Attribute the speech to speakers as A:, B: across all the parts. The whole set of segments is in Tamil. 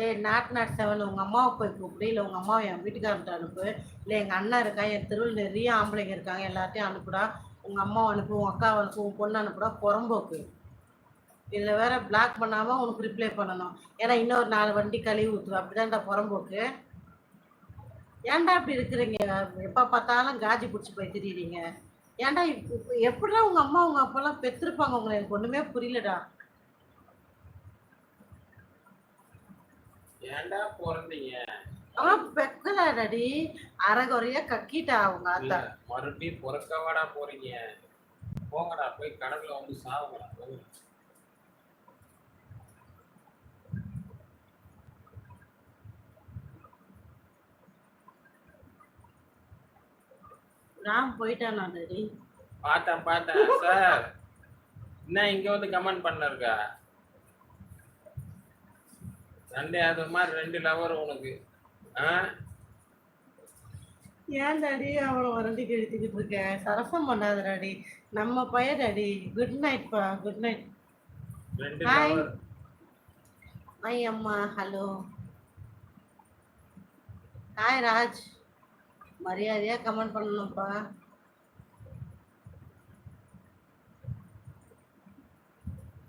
A: ஏ நாட் நாட் செவன் உங்கள் அம்மாவை போய் கூப்பிடு. இல்லை உங்கள் அம்மாவை என் வீட்டுக்காரர்கிட்ட அனுப்பு. இல்லை எங்கள் அண்ணன் இருக்கான் என் தெருவில் நிறைய ஆம்பளைங்க இருக்காங்க எல்லாத்தையும் அனுப்புடா. உங்கள் அம்மாவை அனுப்பு உன் அக்காவை அனுப்பு உன் பொண்ணு அனுப்புடா புறம்போக்கு. இதில் வேற பிளாக் பண்ணாமல் உனக்கு ரிப்ளை பண்ணணும். ஏன்னா இன்னொரு நாலு வண்டி கழுவி ஊற்றுவேன் அப்படிதான்டா புறம்போக்கு. ஏன்டா இப்படி இருக்கிறீங்க? எப்போ பார்த்தாலும் காஜி பிடிச்சி போய் திரியிறீங்க. ஏன்டா இப்போ இப்ப எப்படிடா உங்கள் அம்மா உங்கள் அப்பாலாம் பெற்றிருப்பாங்க உங்களை எனக்கு ஒன்றுமே புரியலடா.
B: ஏன்டா பிறந்தீங்க
A: அவன் பெக்கலாடடி அரைகுறையா கக்கிட்டா அவங்க ஆத்தா.
B: மறுபடியும் பிறக்கவாடா போறீங்க. போங்கடா போய் கடவுள வந்து சாவுங்கடா
A: ராம் போயிட்டானாடடி
B: பார்த்தேன் பார்த்தேன் சார். என்ன இங்க வந்து கமெண்ட் பண்ண இருக்கா? சண்டே அது மாதிரி ரெண்டு லவர் உனக்கு. ஆ?
A: ஏன் டாடி அவனை வரண்டிக்கு எடுத்துக்கிட்டு இருக்க? சரசம் பண்ணாதடாடி. நம்ம பையன் டாடி குட் நைட் பா குட் நைட்.
B: லவர்
A: ஐ அம்மா ஹலோ ஹாய் ராஜ். மரியாதையா கமெண்ட் பண்ணணும்ப்பா.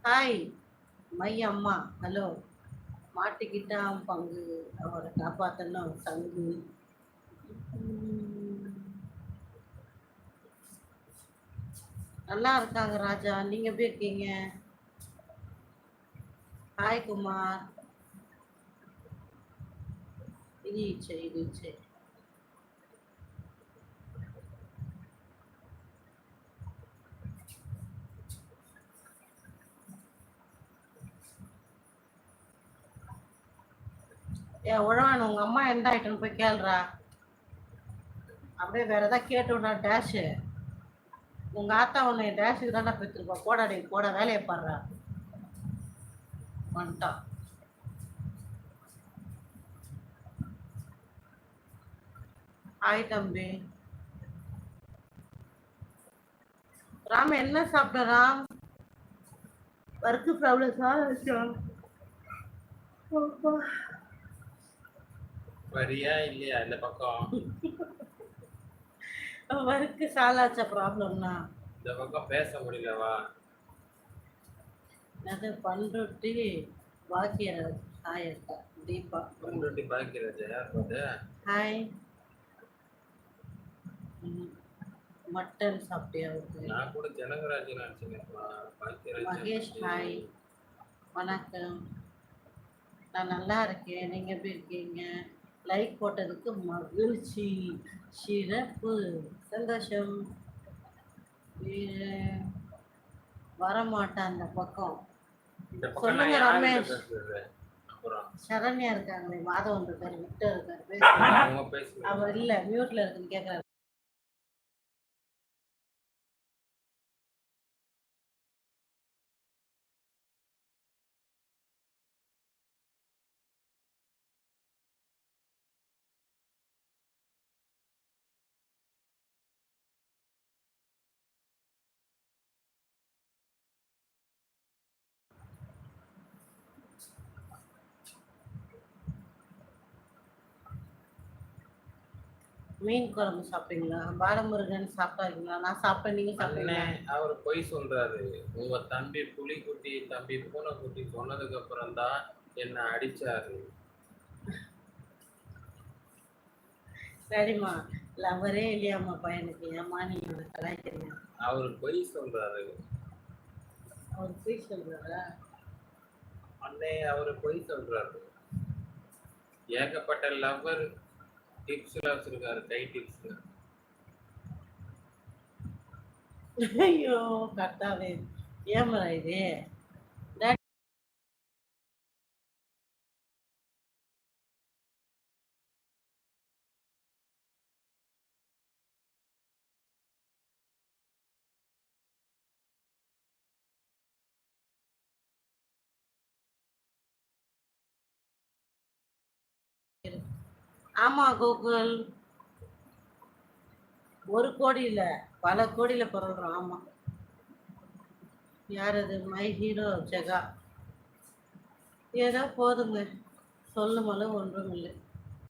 A: ஹாய் மை அம்மா ஹலோ மாட்டிக்கிட்டான் பங்கு அவரை காப்பாத்தணும் சங்கு உம். நல்லா இருக்காங்க ராஜா. நீங்க எப்படி இருக்கீங்க? ஹாய் குமார். இது சரி இது சரி. ஏ உழவான் உங்க அம்மா எந்த ஆயிட்டுன்னு போய் கேள்றா? அப்படியே வேற ஏதாவது கேட்டுவிடா டேஷு உங்க ஆத்தா உன்னை டேஷுக்கு தானே பெற்றுருப்பா போடாடி போட வேலையை பாடுறா. வந்துட்டான். ஹாய் தம்பி. ராம் என்ன சாப்பிட்ட ராம்? ஒர்க்கு ப்ராப்ளம் சார்
B: வரியா இல்லையா இந்த பக்கம்?
A: ஒர்க்கு சாலாச்ச ப்ராப்ளம்னா?
B: இந்த பக்கம் பேச முடியலவா?
A: அது பண்ருட்டி பாக்கியராஜ் ஹாய் அக்கா தீபா.
B: பண்ருட்டி பாக்கியராஜா யார் அது?
A: ஹாய். மட்டன் சாப்பிட்டியா
B: நான் கூட ஜனகராஜ் நினைச்சேன்
A: மகேஷ் ஹாய் வணக்கம். நான் நல்லா இருக்கேன். நீங்கள் எப்படி இருக்கீங்க? லைக் போட்டதுக்கு மகிழ்ச்சி சிறப்பு சந்தோஷம். வீர- வரமாட்டேன் அந்த பக்கம். சொல்லுங்க, ரமேஷ். சரண்யா இருக்காங்களே மாதவன் இருக்காரு விக்டர் இருக்காரு
B: பேசுங்க
A: அவர் இல்லை மியூட்ல இருக்குன்னு கேட்குறாரு மீன் குழம்பு சாப்பிட்டீங்களா பாலமுருகன் சாப்பிட்டாருங்களா? நான் சாப்பிட்டேன் நீங்க சாப்பிட்டீங்களா?
B: அவர் பொய் சொல்றாரு. உங்க தம்பி புலிக்குட்டி தம்பி பூனைக்குட்டி சொன்னதுக்கு அப்புறம் தான் என்ன அடிச்சாரு.
A: சரிம்மா. லவரே இல்லையாம்மா பையனுக்கு ஏம்மா நீங்க கலாய்க்கிறீங்க?
B: அவர் பொய் சொல்றாரு.
A: அவர் போய் சொல்றாரா?
B: அண்ணே அவர் பொய் சொல்றாரு. ஏகப்பட்ட லவ்வர் டிப்ஸ்லாம் வச்சிருக்காரு கை டிப்ஸ்
A: ஐயோ கர்த்தாவே ஏமரா இது? ஆமா கோகுல். ஒரு கோடி பல கோடியில பிறகுறோம் ஆமா. யார் அது மை ஹீரோ ஜெகா ஏதோ போதுங்க. சொல்லும் ஒன்றும் இல்லை.